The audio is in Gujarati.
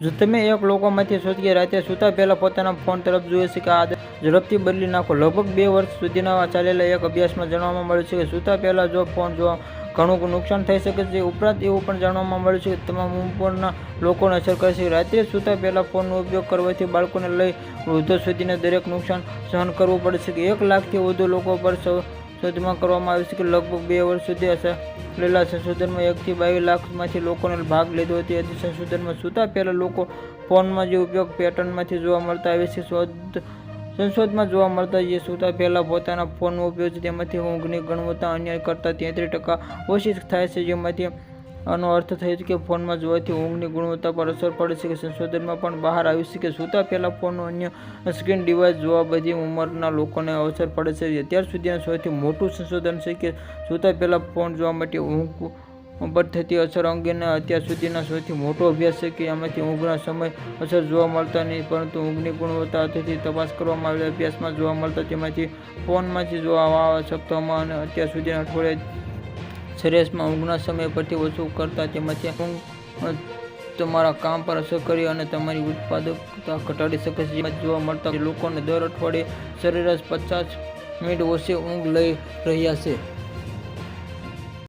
જો તમે એક લોકોમાંથી શોધીએ રાતે સૂતા પહેલાં પોતાના ફોન તરફ જુએ છે કે આ ઝડપથી બદલી નાખો. લગભગ બે વર્ષ સુધીના ચાલેલા એક અભ્યાસમાં જાણવામાં મળ્યું છે કે સૂતા પહેલાં જો ફોન જોવા ઘણું નુકસાન થઈ શકે છે, ઉપરાંત એવું પણ જાણવામાં મળ્યું છે કે તમામ ઉંમરના લોકોને અસર કરે છે. રાત્રે સૂતા પહેલાં ફોનનો ઉપયોગ કરવાથી બાળકોને લઈ વૃદ્ધો સુધીને દરેક નુકસાન સહન કરવું પડે છે કે એક લાખથી વધુ લોકો પર શોધમાં કરવામાં આવી છે કે લગભગ બે વર્ષ સુધી લેલા સંશોધનમાં એકથી બાવીસ લાખમાંથી લોકોને ભાગ લીધો હતો. તે સંશોધનમાં સૂતા પહેલાં લોકો ફોનમાં જે ઉપયોગ પેટર્નમાંથી જોવા મળતા આવે છે, શોધ સંશોધનમાં જોવા મળતા જે સૂતા પહેલા પોતાના ફોનનો ઉપયોગ છે, તેમાંથી ઊંઘની ગુણવત્તા અન્ય કરતાં તેત્રીસ ટકા ઓછી થાય છે, જેમાંથી આનો અર્થ થયો કે ફોનમાં જોવાથી ઊંઘની ગુણવત્તા પર અસર પડે છે કે સંશોધનમાં પણ બહાર આવ્યું છે કે સૂતા પહેલાં ફોનનું અન્ય સ્ક્રીન ડિવાઇસ જોવા બધી ઉંમરના લોકોને અસર પડે છે. અત્યાર સુધીના સૌથી મોટું સંશોધન છે કે સૂતા પહેલાં ફોન જોવા માટે ઊંઘ પર થતી અસર અંગેના અત્યાર સુધીના સૌથી મોટો અભ્યાસ છે કે આમાંથી ઊંઘના સમય અસર જોવા મળતા નહીં, પરંતુ ઊંઘની ગુણવત્તા તેથી તપાસ કરવામાં આવેલા અભ્યાસમાં જોવા મળતા તેમાંથી ફોનમાંથી જોવા આવવા સપ્તાહમાં અને અત્યાર સુધીના અઠવાડિયે સરેરાશમાં ઊંઘના સમય પરથી ઓછું કરતા તેમાંથી ઊંઘ તમારા કામ પર અસર કરી અને તમારી ઉત્પાદકતા ઘટાડી શકે છે. જેમાં જોવા મળતા લોકોને દર અઠવાડિયે સરેરાશ પચાસ મિનિટ ઓછી ઊંઘ લઈ રહ્યા છે.